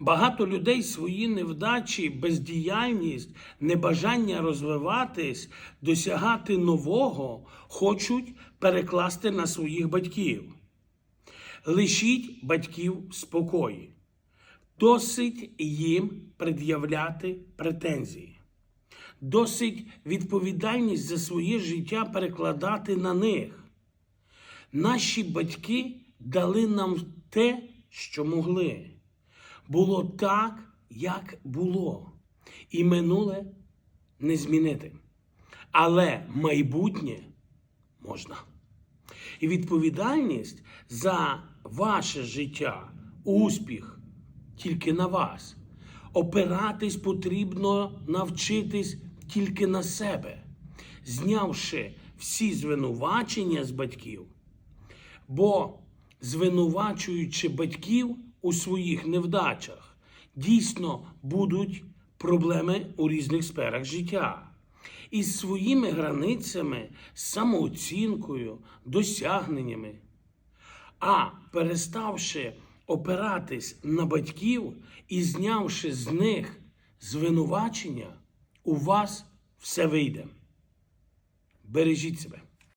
Багато людей свої невдачі, бездіяльність, небажання розвиватись, досягати нового хочуть перекласти на своїх батьків. Лишіть батьків спокої. Досить їм пред'являти претензії. Досить відповідальність за своє життя перекладати на них. Наші батьки дали нам те, що могли. Було так, як було, і минуле не змінити. Але майбутнє можна. І відповідальність за ваше життя, успіх тільки на вас. Опиратись потрібно навчитись тільки на себе, знявши всі звинувачення з батьків. Бо звинувачуючи батьків у своїх невдачах, дійсно будуть проблеми у різних сферах життя. Із своїми границями, самооцінкою, досягненнями. А переставши опиратись на батьків і знявши з них звинувачення, у вас все вийде. Бережіть себе.